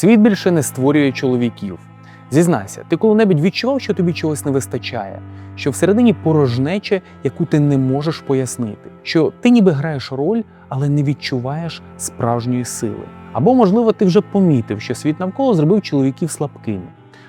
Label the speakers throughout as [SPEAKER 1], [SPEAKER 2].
[SPEAKER 1] Світ більше не створює чоловіків. Зізнайся, ти коли-небудь відчував, що тобі чогось не вистачає, що всередині порожнече, яку ти не можеш пояснити, що ти ніби граєш роль, але не відчуваєш справжньої сили. Або, можливо, ти вже помітив, що світ навколо зробив чоловіків слабкими.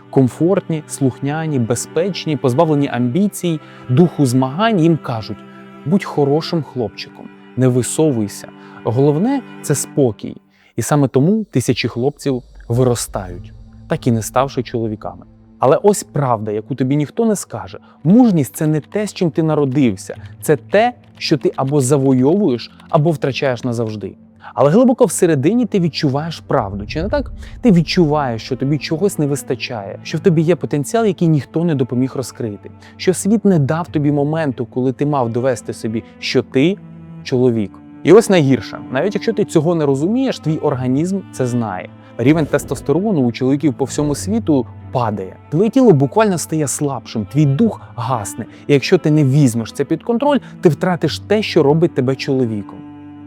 [SPEAKER 1] Комфортні, слухняні, безпечні, позбавлені амбіцій, духу змагань їм кажуть: будь хорошим хлопчиком, не висовуйся. Головне це спокій. І саме тому тисячі хлопців виростають, так і не ставши чоловіками. Але ось правда, яку тобі ніхто не скаже: мужність це не те, з чим ти народився, це те, що ти або завойовуєш, або втрачаєш назавжди. Але глибоко всередині ти відчуваєш правду, чи не так? Ти відчуваєш, що тобі чогось не вистачає, що в тобі є потенціал, який ніхто не допоміг розкрити, що світ не дав тобі моменту, коли ти мав довести собі, що ти чоловік. І ось найгірше, навіть якщо ти цього не розумієш, твій організм це знає. Рівень тестостерону у чоловіків по всьому світу падає. Твоє тіло буквально стає слабшим, твій дух гасне. І якщо ти не візьмеш це під контроль, ти втратиш те, що робить тебе чоловіком.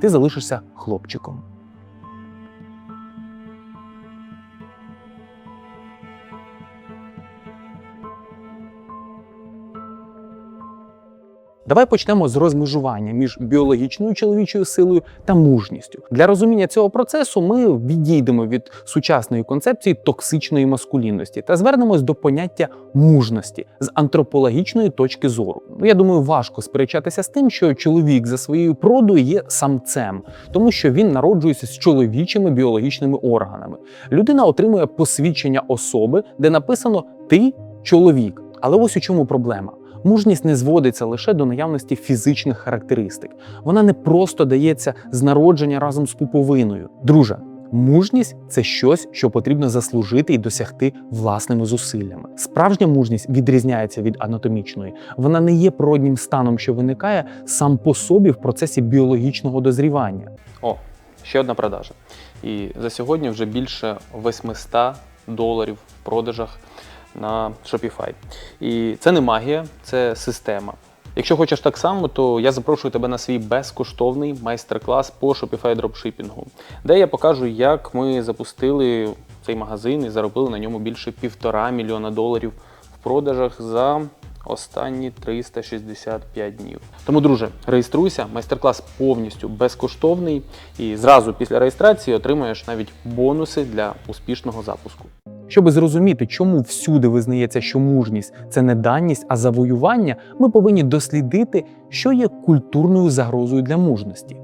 [SPEAKER 1] Ти залишишся хлопчиком. Давай почнемо з розмежування між біологічною чоловічою силою та мужністю. Для розуміння цього процесу ми відійдемо від сучасної концепції токсичної маскулінності та звернемось до поняття мужності з антропологічної точки зору. Ну, я думаю, важко сперечатися з тим, що чоловік за своєю продою є самцем, тому що він народжується з чоловічими біологічними органами. Людина отримує посвідчення особи, де написано Ти чоловік. Але ось у чому проблема. Мужність не зводиться лише до наявності фізичних характеристик. Вона не просто дається з народження разом з пуповиною. Друже, мужність це щось, що потрібно заслужити і досягти власними зусиллями. Справжня мужність відрізняється від анатомічної. Вона не є природнім станом, що виникає сам по собі в процесі біологічного дозрівання. О, ще одна продажа. І за сьогодні вже більше 800 доларів в продажах на Shopify. І це не магія, це система. Якщо хочеш так само, то я запрошую тебе на свій безкоштовний майстер-клас по Shopify дропшипінгу, де я покажу, як ми запустили цей магазин і заробили на ньому більше півтора мільйона доларів в продажах за останні 365 днів. Тому, друже, реєструйся, майстер-клас повністю безкоштовний, і зразу після реєстрації отримаєш навіть бонуси для успішного запуску. Щоб зрозуміти, чому всюди визнається, що мужність це не даність, а завоювання, ми повинні дослідити, що є культурною загрозою для мужності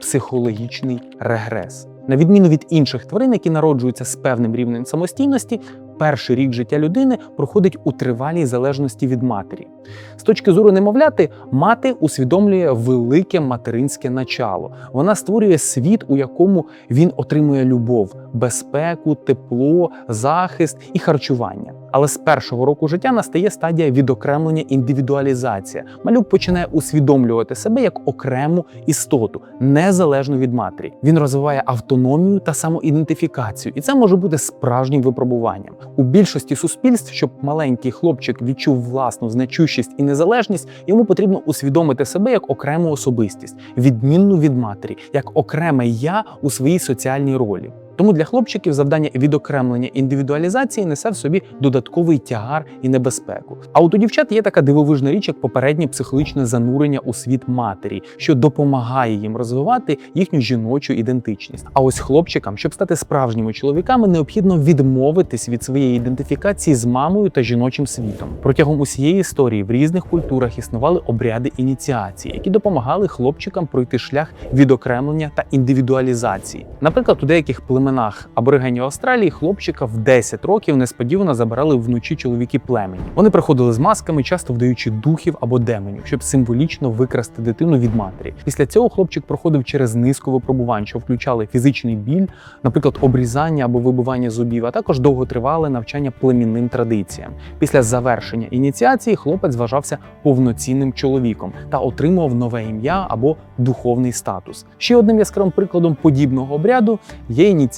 [SPEAKER 1] психологічний регрес. На відміну від інших тварин, які народжуються з певним рівнем самостійності, перший рік життя людини проходить у тривалій залежності від матері. З точки зору немовляти, мати усвідомлює велике материнське начало. Вона створює світ, у якому він отримує любов, безпеку, тепло, захист і харчування. Але з першого року життя настає стадія відокремлення індивідуалізація. Малюк починає усвідомлювати себе як окрему істоту, незалежно від матері. Він розвиває автономію та самоідентифікацію, і це може бути справжнім випробуванням. У більшості суспільств, щоб маленький хлопчик відчув власну значущість і незалежність, йому потрібно усвідомити себе як окрему особистість, відмінну від матері, як окреме я у своїй соціальній ролі. Тому для хлопчиків завдання відокремлення індивідуалізації несе в собі додатковий тягар і небезпеку. А от у дівчат є така дивовижна річ, як попереднє психологічне занурення у світ матері, що допомагає їм розвивати їхню жіночу ідентичність. А ось хлопчикам, щоб стати справжніми чоловіками, необхідно відмовитись від своєї ідентифікації з мамою та жіночим світом. Протягом усієї історії в різних культурах існували обряди ініціації, які допомагали хлопчикам пройти шлях відокремлення та індивідуалізації. Наприклад, у деяких племенах аборигенів Австралії хлопчика в 10 років несподівано забирали вночі чоловіки племені. Вони приходили з масками, часто вдаючи духів або демонів, щоб символічно викрасти дитину від матері. Після цього хлопчик проходив через низку випробувань, що включали фізичний біль, наприклад, обрізання або вибивання зубів, а також довготривале навчання племінним традиціям. Після завершення ініціації хлопець вважався повноцінним чоловіком та отримував нове ім'я або духовний статус. Ще одним яскравим прикладом подібного обряду є ініціація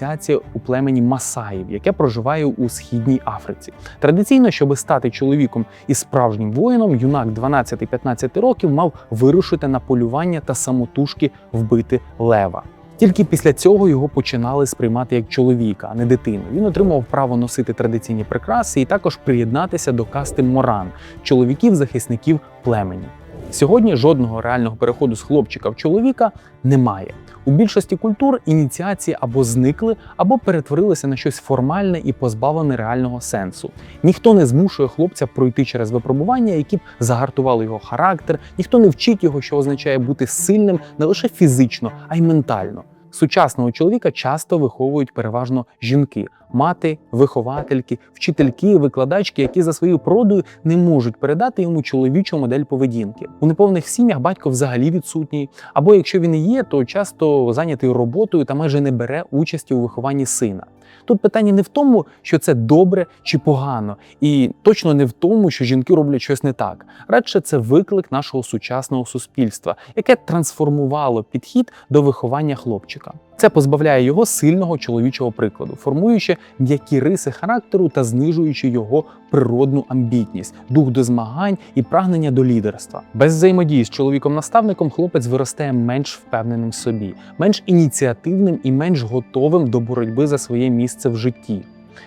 [SPEAKER 1] у племені Масаїв, яке проживає у східній Африці. Традиційно, щоб стати чоловіком і справжнім воїном, юнак 12-15 років мав вирушити на полювання та самотужки вбити лева. Тільки після цього його починали сприймати як чоловіка, а не дитину. Він отримав право носити традиційні прикраси і також приєднатися до касти моран чоловіків-захисників племені. Сьогодні жодного реального переходу з хлопчика в чоловіка немає. У більшості культур ініціації або зникли, або перетворилися на щось формальне і позбавлене реального сенсу. Ніхто не змушує хлопця пройти через випробування, які б загартували його характер, ніхто не вчить його, що означає бути сильним не лише фізично, а й ментально. Сучасного чоловіка часто виховують переважно жінки, мати, виховательки, вчительки, викладачки, які за своєю продою не можуть передати йому чоловічу модель поведінки. У неповних сім'ях батько взагалі відсутній, або якщо він і є, то часто зайнятий роботою та майже не бере участі у вихованні сина. Тут питання не в тому, що це добре чи погано, і точно не в тому, що жінки роблять щось не так. Радше це виклик нашого сучасного суспільства, яке трансформувало підхід до виховання хлопчика. Це позбавляє його сильного чоловічого прикладу, формуючи м'які риси характеру та знижуючи його природну амбітність, дух до змагань і прагнення до лідерства. Без взаємодії з чоловіком-наставником хлопець виростає менш впевненим в собі, менш ініціативним і менш готовим до боротьби за своє місце в житті.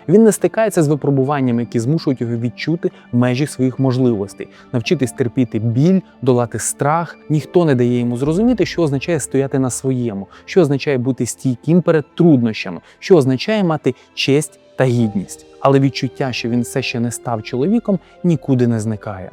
[SPEAKER 1] Він не стикається з випробуваннями, які змушують його відчути межі своїх можливостей, навчитись терпіти біль, долати страх. Ніхто не дає йому зрозуміти, що означає стояти на своєму, що означає бути стійким перед труднощами, що означає мати честь та гідність. Але відчуття, що він все ще не став чоловіком, нікуди не зникає.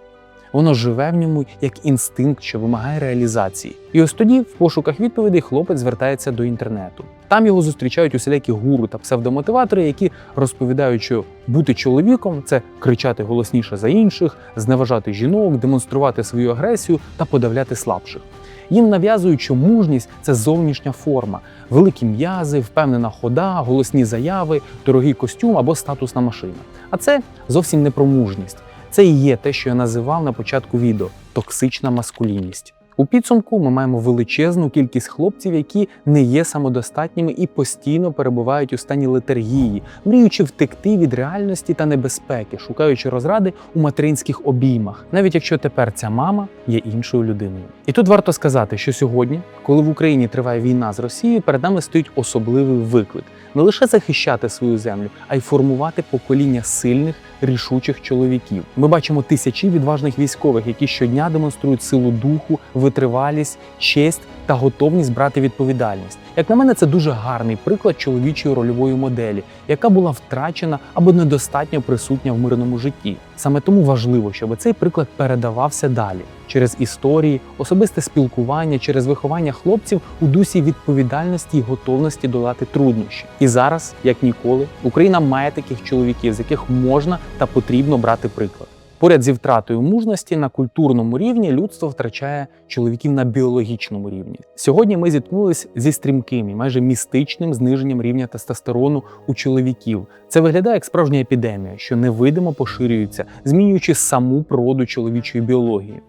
[SPEAKER 1] Воно живе в ньому як інстинкт, що вимагає реалізації. І ось тоді, в пошуках відповідей, хлопець звертається до інтернету. Там його зустрічають усілякі гуру та псевдомотиватори, які розповідають, що бути чоловіком це кричати голосніше за інших, зневажати жінок, демонструвати свою агресію та подавляти слабших. Їм нав'язують, що мужність це зовнішня форма, великі м'язи, впевнена хода, голосні заяви, дорогий костюм або статусна машина. А це зовсім не про мужність. Це і є те, що я називав на початку відео токсична маскулінність. У підсумку ми маємо величезну кількість хлопців, які не є самодостатніми і постійно перебувають у стані летаргії, мріючи втекти від реальності та небезпеки, шукаючи розради у материнських обіймах, навіть якщо тепер ця мама є іншою людиною. І тут варто сказати, що сьогодні, коли в Україні триває війна з Росією, перед нами стоїть особливий виклик не лише захищати свою землю, а й формувати покоління сильних, рішучих чоловіків. Ми бачимо тисячі відважних військових, які щодня демонструють силу духу, витривалість, честь та готовність брати відповідальність. Як на мене, це дуже гарний приклад чоловічої рольової моделі, яка була втрачена або недостатньо присутня в мирному житті. Саме тому важливо, щоб цей приклад передавався далі через історії, особисте спілкування, через виховання хлопців у дусі відповідальності і готовності долати труднощі. І зараз, як ніколи, Україна має таких чоловіків, з яких можна та потрібно брати приклад. Поряд зі втратою мужності на культурному рівні людство втрачає чоловіків на біологічному рівні. Сьогодні ми зіткнулися зі стрімким і майже містичним зниженням рівня тестостерону у чоловіків. Це виглядає як справжня епідемія, що невидимо поширюється, змінюючи саму природу чоловічої біології.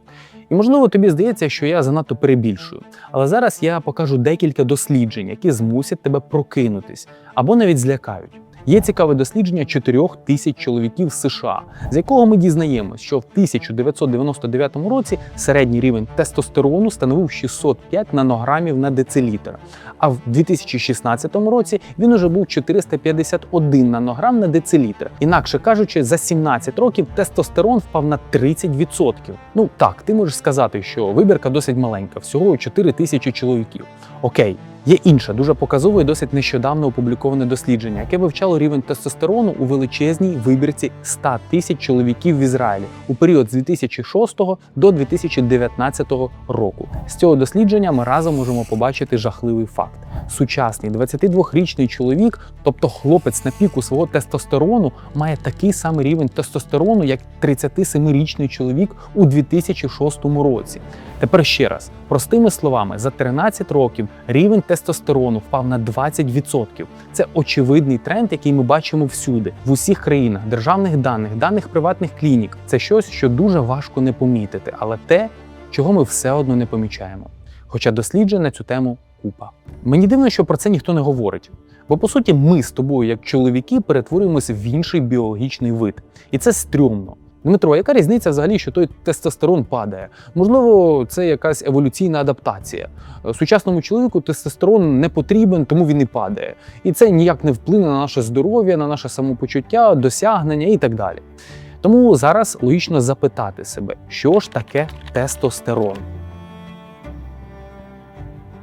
[SPEAKER 1] І можливо тобі здається, що я занадто перебільшую. Але зараз я покажу декілька досліджень, які змусять тебе прокинутись або навіть злякають. Є цікаве дослідження 4 тисяч чоловіків США, з якого ми дізнаємось, що в 1999 році середній рівень тестостерону становив 605 нанограмів на децилітр. А в 2016 році він уже був 451 нанограм на децилітр. Інакше кажучи, за 17 років тестостерон впав на 30%. Ну так, ти можеш сказати, що вибірка досить маленька, всього 4 тисячі чоловіків. Окей. Є інше дуже показове і досить нещодавно опубліковане дослідження, яке вивчало рівень тестостерону у величезній вибірці 100 тисяч чоловіків в Ізраїлі у період з 2006 до 2019 року. З цього дослідження ми разом можемо побачити жахливий факт: сучасний 22-річний чоловік, тобто хлопець на піку свого тестостерону, має такий самий рівень тестостерону, як 37-річний чоловік у 2006 році. Тепер ще раз, простими словами, за 13 років рівень тестостерону впав на 20%. Це очевидний тренд, який ми бачимо всюди, в усіх країнах, державних даних, даних приватних клінік. Це щось, що дуже важко не помітити, але те, чого ми все одно не помічаємо. Хоча досліджень на цю тему купа. Мені дивно, що про це ніхто не говорить. Бо по суті, ми з тобою, як чоловіки, перетворюємося в інший біологічний вид, і це стрьомно. Дмитро, яка різниця взагалі, що той тестостерон падає? Можливо, це якась еволюційна адаптація. Е, Сучасному чоловіку тестостерон не потрібен, тому він і падає. І це ніяк не вплине на наше здоров'я, на наше самопочуття, досягнення і так далі. Тому зараз логічно запитати себе, що ж таке тестостерон.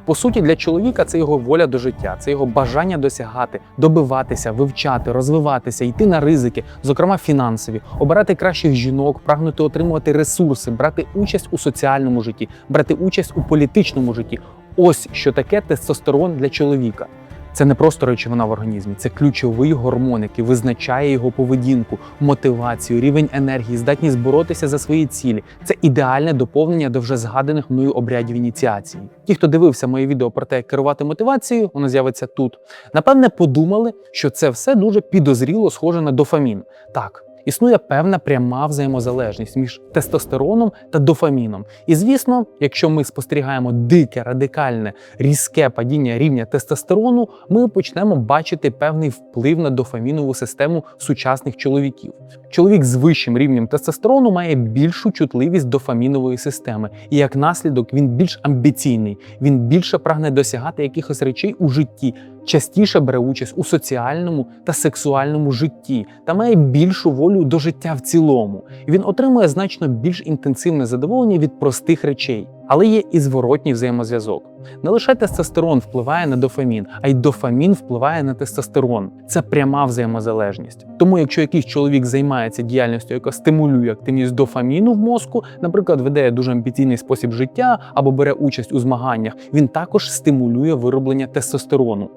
[SPEAKER 1] По суті, для чоловіка це його воля до життя, це його бажання досягати, добиватися, вивчати, розвиватися, йти на ризики, зокрема фінансові, обирати кращих жінок, прагнути отримувати ресурси, брати участь у соціальному житті, брати участь у політичному житті. Ось що таке тестостерон для чоловіка. Це не просто речовина в організмі, це ключовий гормон, який визначає його поведінку, мотивацію, рівень енергії, здатність боротися за свої цілі. Це ідеальне доповнення до вже згаданих мною обрядів ініціації. Ті, хто дивився моє відео про те, як керувати мотивацією, воно з'явиться тут. Напевне, подумали, що це все дуже підозріло схоже на дофамін. Так. Існує певна пряма взаємозалежність між тестостероном та дофаміном. І звісно, якщо ми спостерігаємо дике, радикальне, різке падіння рівня тестостерону, ми почнемо бачити певний вплив на дофамінову систему сучасних чоловіків. Чоловік з вищим рівнем тестостерону має більшу чутливість дофамінової системи, і як наслідок він більш амбіційний, він більше прагне досягати якихось речей у житті, частіше бере участь у соціальному та сексуальному житті та має більшу волю до життя в цілому. І він отримує значно більш інтенсивне задоволення від простих речей. Але є і зворотній взаємозв'язок. Не лише тестостерон впливає на дофамін, а й дофамін впливає на тестостерон. Це пряма взаємозалежність. Тому, якщо якийсь чоловік займається діяльністю, яка стимулює активність дофаміну в мозку, наприклад, веде дуже амбіційний спосіб життя або бере участь у змаганнях, він також стимулює вироблення тестостерону.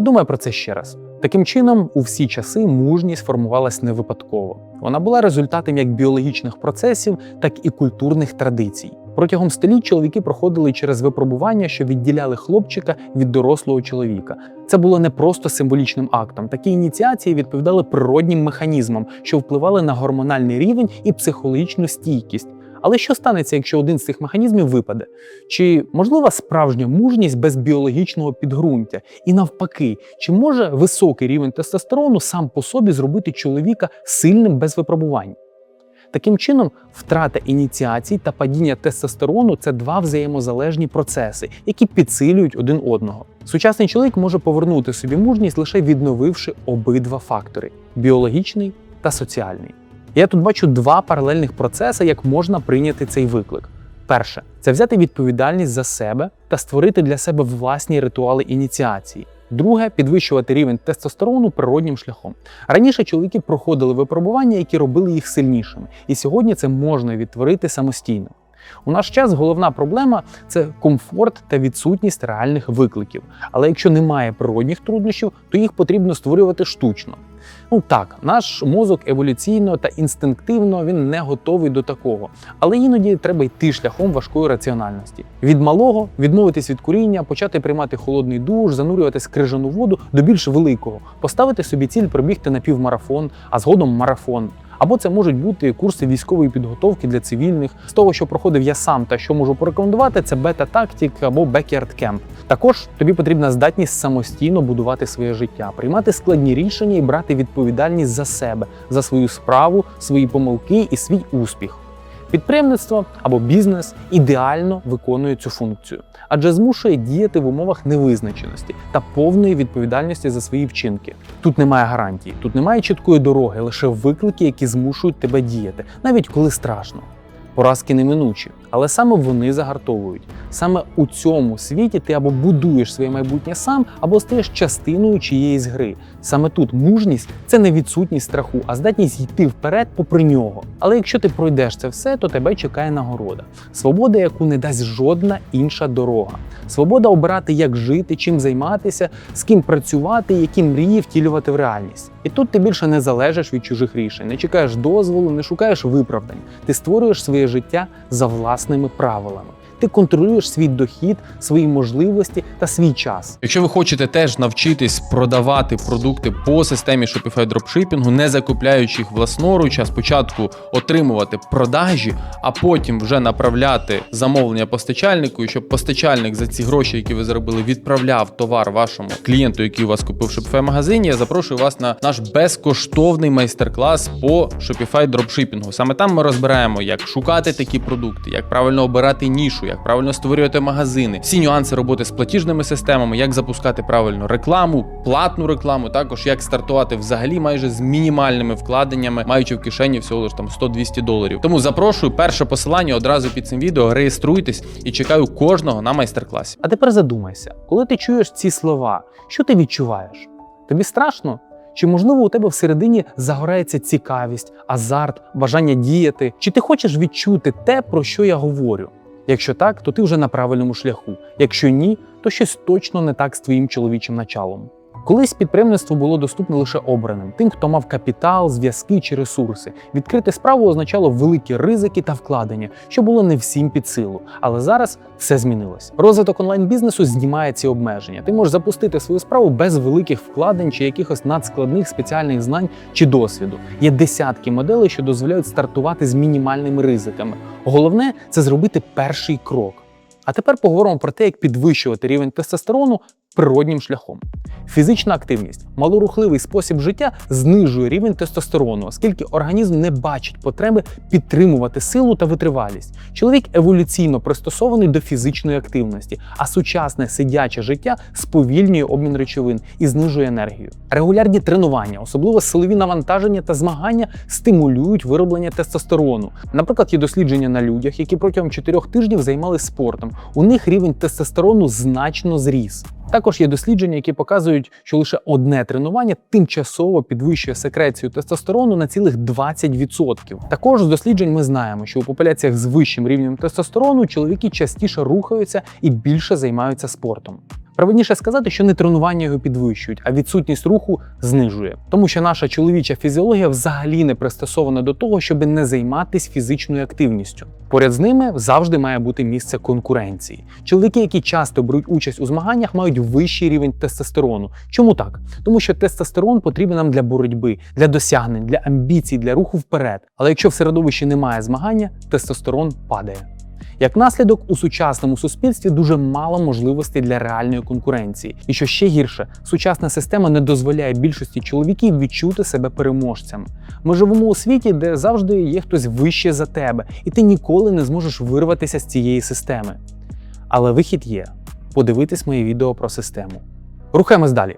[SPEAKER 1] Подумай про це ще раз. Таким чином, у всі часи мужність формувалась не випадково. Вона була результатом як біологічних процесів, так і культурних традицій. Протягом століть чоловіки проходили через випробування, що відділяли хлопчика від дорослого чоловіка. Це було не просто символічним актом. Такі ініціації відповідали природнім механізмам, що впливали на гормональний рівень і психологічну стійкість. Але що станеться, якщо один з цих механізмів випаде? Чи можлива справжня мужність без біологічного підґрунтя? І навпаки, чи може високий рівень тестостерону сам по собі зробити чоловіка сильним без випробувань? Таким чином, втрата ініціацій та падіння тестостерону це два взаємозалежні процеси, які підсилюють один одного. Сучасний чоловік може повернути собі мужність лише відновивши обидва фактори біологічний та соціальний. Я тут бачу два паралельних процеси, як можна прийняти цей виклик. Перше це взяти відповідальність за себе та створити для себе власні ритуали ініціації. Друге підвищувати рівень тестостерону природнім шляхом. Раніше чоловіки проходили випробування, які робили їх сильнішими, і сьогодні це можна відтворити самостійно. У наш час головна проблема це комфорт та відсутність реальних викликів. Але якщо немає природних труднощів, то їх потрібно створювати штучно. Ну так, наш мозок еволюційно та інстинктивно він не готовий до такого. Але іноді треба йти шляхом важкої раціональності. Від малого відмовитись від куріння, почати приймати холодний душ, занурюватись в крижану воду до більш великого, поставити собі ціль пробігти на півмарафон, а згодом марафон. Або це можуть бути курси військової підготовки для цивільних. З того, що проходив я сам та що можу порекомендувати, це бета-тактик або backyard camp. Також тобі потрібна здатність самостійно будувати своє життя, приймати складні рішення і брати відповідальність за себе, за свою справу, свої помилки і свій успіх. Підприємництво або бізнес ідеально виконує цю функцію, адже змушує діяти в умовах невизначеності та повної відповідальності за свої вчинки. Тут немає гарантій, тут немає чіткої дороги, лише виклики, які змушують тебе діяти, навіть коли страшно. Поразки неминучі, але саме вони загартовують. Саме у цьому світі ти або будуєш своє майбутнє сам, або стаєш частиною чиєїсь гри. Саме тут мужність це не відсутність страху, а здатність йти вперед попри нього. Але якщо ти пройдеш це все, то тебе чекає нагорода. Свобода, яку не дасть жодна інша дорога. Свобода обирати, як жити, чим займатися, з ким працювати, які мрії втілювати в реальність. І тут ти більше не залежиш від чужих рішень, не чекаєш дозволу, не шукаєш виправдань. Ти створюєш своє життя за власними правилами. Ти контролюєш свій дохід, свої можливості та свій час.
[SPEAKER 2] Якщо ви хочете теж навчитись продавати продукти по системі Shopify дропшипінгу, не закупляючи їх власноруч, а спочатку отримувати продажі, а потім вже направляти замовлення постачальнику, щоб постачальник за ці гроші, які ви заробили, відправляв товар вашому клієнту, який у вас купив в Shopify магазині. Я запрошую вас на наш безкоштовний майстер-клас по Shopify дропшипінгу. Саме там ми розбираємо, як шукати такі продукти, як правильно обирати нішу, як правильно створювати магазини, всі нюанси роботи з платіжними системами, як запускати правильно рекламу, платну рекламу, також як стартувати взагалі майже з мінімальними вкладеннями, маючи в кишені всього лиш там 100-200 доларів. Тому запрошую перше посилання одразу під цим відео. Реєструйтесь і чекаю кожного на майстер-класі.
[SPEAKER 1] А тепер задумайся, коли ти чуєш ці слова, що ти відчуваєш? Тобі страшно? Чи можливо у тебе всередині загорається цікавість, азарт, бажання діяти? Чи ти хочеш відчути те, про що я говорю? Якщо так, то ти вже на правильному шляху. Якщо ні, то щось точно не так з твоїм чоловічим началом. Колись підприємництво було доступне лише обраним, тим, хто мав капітал, зв'язки чи ресурси. Відкрити справу означало великі ризики та вкладення, що було не всім під силу. Але зараз все змінилось. Розвиток онлайн-бізнесу знімає ці обмеження. Ти можеш запустити свою справу без великих вкладень чи якихось надскладних спеціальних знань чи досвіду. Є десятки моделей, що дозволяють стартувати з мінімальними ризиками. Головне це зробити перший крок. А тепер поговоримо про те, як підвищувати рівень тестостерону природнім шляхом. Фізична активність, малорухливий спосіб життя знижує рівень тестостерону, оскільки організм не бачить потреби підтримувати силу та витривалість. Чоловік еволюційно пристосований до фізичної активності, а сучасне сидяче життя сповільнює обмін речовин і знижує енергію. Регулярні тренування, особливо силові навантаження та змагання, стимулюють вироблення тестостерону. Наприклад, є дослідження на людях, які протягом 4 тижнів займалися спортом. У них рівень тестостерону значно зріс. Також є дослідження, які показують, що лише одне тренування тимчасово підвищує секрецію тестостерону на цілих 20%. Також з досліджень ми знаємо, що у популяціях з вищим рівнем тестостерону чоловіки частіше рухаються і більше займаються спортом. Правильніше сказати, що не тренування його підвищують, а відсутність руху знижує, тому що наша чоловіча фізіологія взагалі не пристосована до того, щоб не займатися фізичною активністю. Поряд з ними завжди має бути місце конкуренції. Чоловіки, які часто беруть участь у змаганнях, мають вищий рівень тестостерону. Чому так? Тому що тестостерон потрібен нам для боротьби, для досягнень, для амбіцій, для руху вперед. Але якщо в середовищі немає змагання, тестостерон падає. Як наслідок, у сучасному суспільстві дуже мало можливостей для реальної конкуренції. І що ще гірше, сучасна система не дозволяє більшості чоловіків відчути себе переможцями. Ми живемо у світі, де завжди є хтось вище за тебе, і ти ніколи не зможеш вирватися з цієї системи. Але вихід є подивитись моє відео про систему. Рухаємось далі.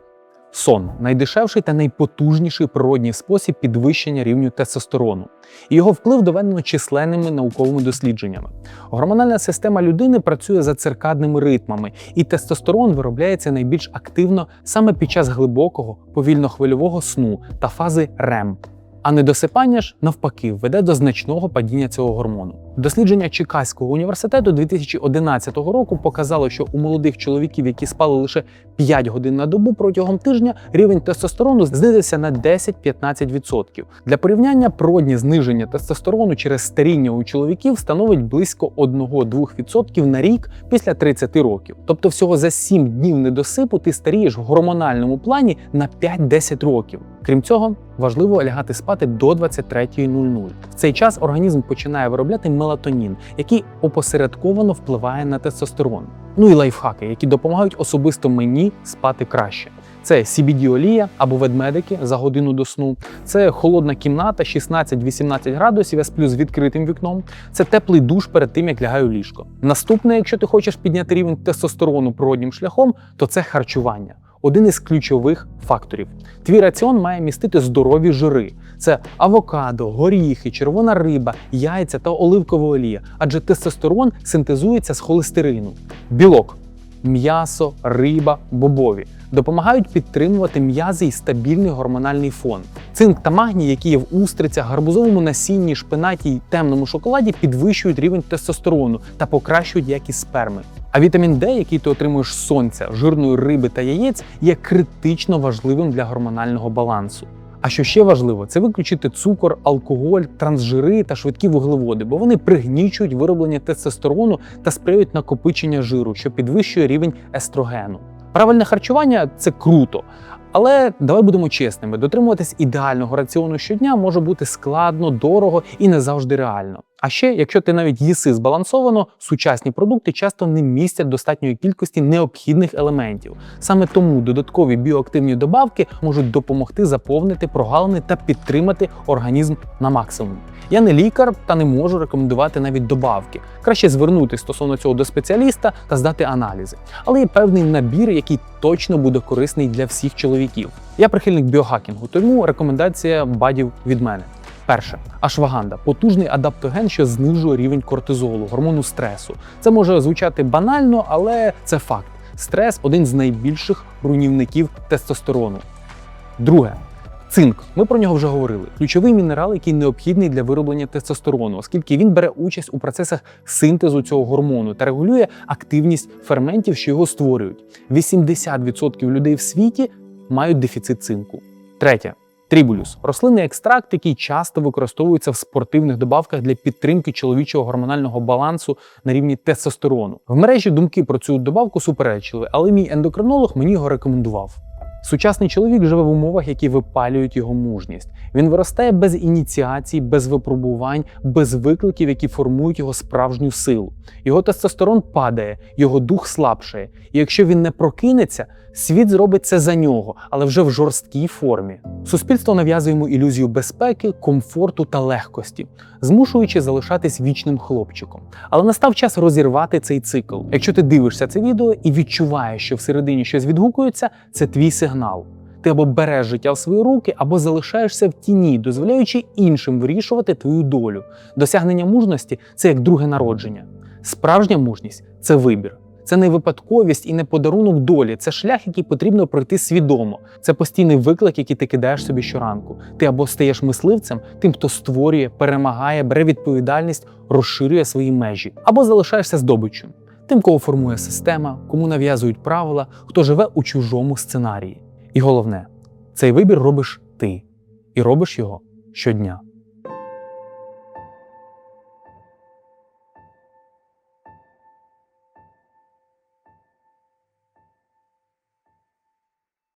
[SPEAKER 1] Сон найдешевший та найпотужніший природній спосіб підвищення рівню тестостерону, і його вплив доведено численними науковими дослідженнями. Гормональна система людини працює за циркадними ритмами, і тестостерон виробляється найбільш активно саме під час глибокого повільнохвильового сну та фази REM. А недосипання ж навпаки веде до значного падіння цього гормону. Дослідження Чикаського університету 2011 року показало, що у молодих чоловіків, які спали лише 5 годин на добу протягом тижня, рівень тестостерону знизився на 10-15%. Для порівняння природнє зниження тестостерону через старіння у чоловіків становить близько 1-2% на рік після 30 років. Тобто, всього за 7 днів недосипу ти старієш в гормональному плані на 5-10 років. Крім цього, важливо лягати спати до 23.00. В цей час організм починає виробляти мелатонін, який опосередковано впливає на тестостерон. Ну і лайфхаки, які допомагають особисто мені спати краще. Це CBD-олія або ведмедики за годину до сну. Це холодна кімната 16-18 градусів, я сплю з відкритим вікном. Це теплий душ перед тим, як лягаю ліжко. Наступне, якщо ти хочеш підняти рівень тестостерону природнім шляхом, то це харчування. Один із ключових факторів. Твій раціон має містити здорові жири: це авокадо, горіхи, червона риба, яйця та оливкова олія, адже тестостерон синтезується з холестерину. Білок, м'ясо, риба, бобові допомагають підтримувати м'язи і стабільний гормональний фон. Цинк та магній, які є в устрицях, гарбузовому насінні, шпинаті й темному шоколаді, підвищують рівень тестостерону та покращують якість сперми. А вітамін Д, який ти отримуєш з сонця, жирної риби та яєць, є критично важливим для гормонального балансу. А що ще важливо, це виключити цукор, алкоголь, трансжири та швидкі вуглеводи, бо вони пригнічують вироблення тестостерону та сприяють накопичення жиру, що підвищує рівень естрогену. Правильне харчування це круто. Але давай будемо чесними: дотримуватись ідеального раціону щодня може бути складно, дорого і не завжди реально. А ще, якщо ти навіть їси збалансовано, сучасні продукти часто не містять достатньої кількості необхідних елементів. Саме тому додаткові біоактивні добавки можуть допомогти заповнити прогалини та підтримати організм на максимум. Я не лікар та не можу рекомендувати навіть добавки. Краще звернутися стосовно цього до спеціаліста та здати аналізи. Але є певний набір, який точно буде корисний для всіх чоловіків. Я прихильник біохакінгу, тому рекомендація бадів від мене. Перше, ашваганда потужний адаптоген, що знижує рівень кортизолу, гормону стресу. Це може звучати банально, але це факт. Стрес один з найбільших руйнівників тестостерону. Друге. Цинк, ми про нього вже говорили. Ключовий мінерал, який необхідний для вироблення тестостерону, оскільки він бере участь у процесах синтезу цього гормону та регулює активність ферментів, що його створюють. 80% людей в світі мають дефіцит цинку. Третє. Трібулюс рослинний екстракт, який часто використовується в спортивних добавках для підтримки чоловічого гормонального балансу на рівні тестостерону. В мережі думки про цю добавку суперечливі, але мій ендокринолог мені його рекомендував. Сучасний чоловік живе в умовах, які випалюють його мужність. Він виростає без ініціацій, без випробувань, без викликів, які формують його справжню силу. Його тестостерон падає, його дух слабшає. І якщо він не прокинеться, світ зробить це за нього, але вже в жорсткій формі. Суспільство нав'язує йому ілюзію безпеки, комфорту та легкості, змушуючи залишатись вічним хлопчиком. Але настав час розірвати цей цикл. Якщо ти дивишся це відео і відчуваєш, що всередині щось відгукується, це твій сигнал. Ти або береш життя в свої руки, або залишаєшся в тіні, дозволяючи іншим вирішувати твою долю. Досягнення мужності це як друге народження. Справжня мужність це вибір. Це не випадковість і не подарунок долі. Це шлях, який потрібно пройти свідомо. Це постійний виклик, який ти кидаєш собі щоранку. Ти або стаєш мисливцем, тим, хто створює, перемагає, бере відповідальність, розширює свої межі, або залишаєшся здобичем. Тим, кого формує система, кому нав'язують правила, хто живе у чужому сценарії. І головне, цей вибір робиш ти, і робиш його щодня.